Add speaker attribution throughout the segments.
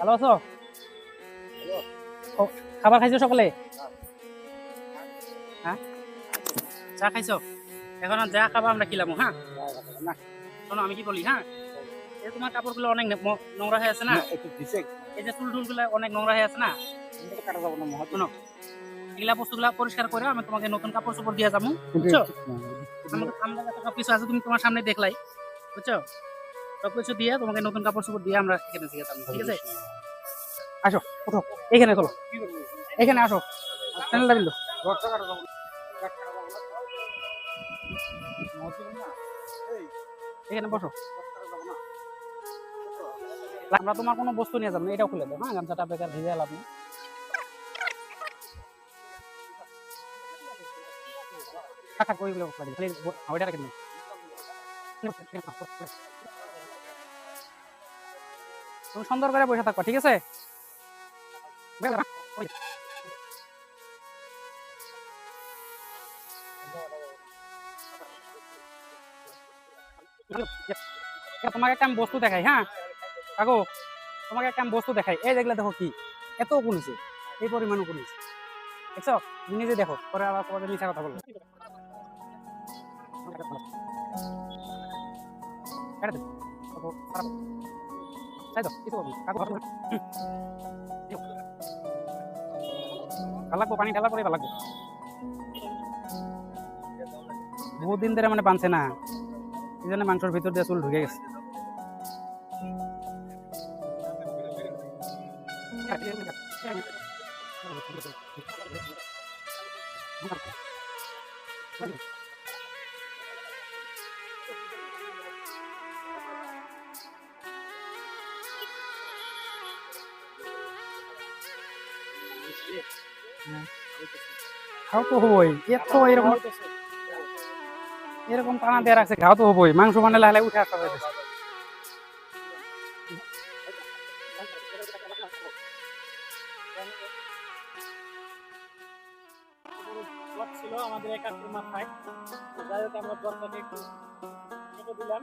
Speaker 1: ভালো আছো? খাবার খাইছো সকালে? হ্যাঁ? চা খাইছো? এখন যা খাবা আমরা খিলামো হ্যাঁ? শোনো আমি কি বলি হ্যাঁ? এই তোমার কাপড়গুলো অনেক নোংরা হয়ে আছে না? এই যে চুল টুলগুলো অনেক নোংরা হয়ে আছে না?
Speaker 2: কিন্তু কাটা যাবে না
Speaker 1: শোনো এগুলা বস্তুগুলা পরিষ্কার করে আমি তোমাকে নতুন কাপড় চোপড় দিয়ে যাব বুঝছ? আমাদের আমাদের কাছে সব কিছু আছে তুমি তোমার সামনে দেখলাই বুঝছ? সব কিছু দিয়ে তোমাকে নতুন কাপড় চোপড় দিয়ে আমরা এখানে দিয়ে যাব ঠিক আছে? আসো, ওঠো। এখানে চলো। এখানে আসো। চ্যানেলটা
Speaker 2: না না না
Speaker 1: এখানে বসো।
Speaker 2: না
Speaker 1: আমরা তোমার কোনো বস্তু নিয়ে যাব না, এটাও খুলে দাও। হ্যাঁ গামছাটা বেকার ভিজে লাভ দিন তুমি সুন্দর করে বসে থাকো, ঠিক আছে। তোমাকে একটা বস্তু দেখাই হ্যাঁ? কাকু তোমাকে একটা বস্তু দেখাই। এই দেখলে দেখো কি? এত কমেছে এই পরিমাণও কমেছে দেখছ? নিজে দেখো পরে আবার পরে মিশা কথা বলব। তাই কাকু, ভালো লাগবো, পানি ঢালা করে ভালো লাগবো। বহুত দিন ধরে মানে বানছে না। এই জন্য মাংসের ভিতর দিয়ে চুল ঢুকে গেছে। খাও তো হবই। এত এরকম এরকম টানা দিয়ে রাখছে খাও তো হবই। মাংস মানে লাহলে উঠে আসতে হবে আমাদের এক মাথায়। যাই হোক, আমরা দরকারে একটু দিলাম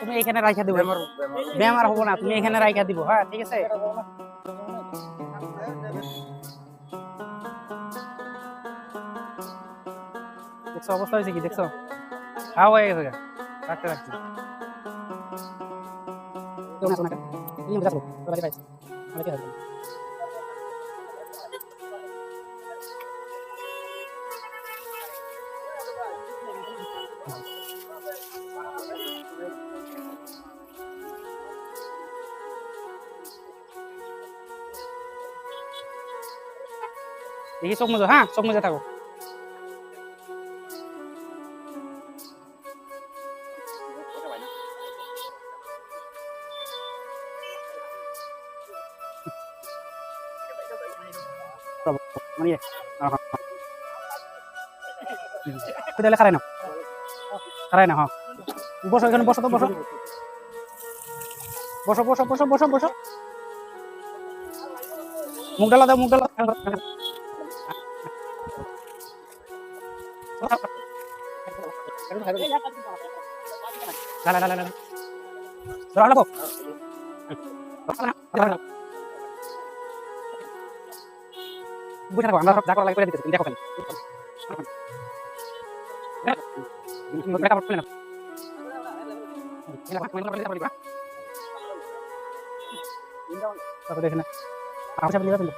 Speaker 1: তুমি এখানে রাইখা দিবো। ব্যায়াম আর হব না তুমি এখানে রাইখা দিব হ্যাঁ ঠিক আছে? দেখছ অবস্থা হয়েছে কি? দেখছ? খাওয়া হয়ে গেছে রাখতে রাখছি। কেউ না, কেউ না, কেউ। এই নিয়ে যাব, তোর বাড়ি পাইছি। আমাদের কি হবে? দেখি চোখ মুজো হ্যাঁ চোখ মুজে থাকো। তাহলে খারাই না খারাই না হ্যাঁ। বসো এখানে, বসো তো, বসো। বসো বসো বসো বসো বসো। মুখ ডালা দাও, মুখ ডালা। ডালা ধরো আলাপো বুঝে থাকো আমরা যা করা লাগে করে দিতেছি দেখো খালি মেকআপ করলে না তারপরে এখানে আচ্ছা বলি কিন্তু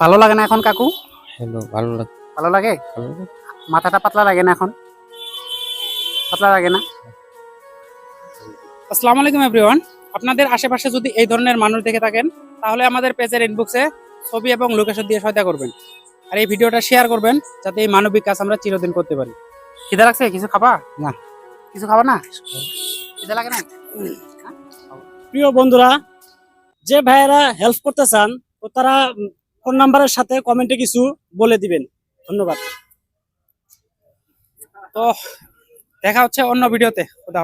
Speaker 1: ভালো লাগে না এখন কাকু?
Speaker 2: হ্যালো ভালো লাগে
Speaker 1: ভালো লাগে? মাথাটা পাতলা লাগে না এখন? পাতলা লাগে না? আসসালামু আলাইকুম এভরিওয়ান আপনাদের আশেপাশে যদি এই ধরনের মানুষ দেখে থাকেন তাহলে আমাদের পেজের ইনবক্সে ছবি এবং লোকেশন দিয়ে সহায়তা করবেন। আর এই ভিডিওটা শেয়ার করবেন যাতে এই মানবিক কাজ আমরা চিরদিন করতে পারি। খিদে লাগছে? কিছু খাবা
Speaker 2: না।
Speaker 1: কিছু খাবা না। খিদে লাগে না?
Speaker 3: প্রিয় বন্ধুরা, যে ভাইয়েরা হেল্প করতে চান, তো তারা ফোন নাম্বারের সাথে কমেন্টে কিছু বলে দিবেন। ধন্যবাদ।
Speaker 1: তো দেখা হচ্ছে অন্য ভিডিওতে খুদা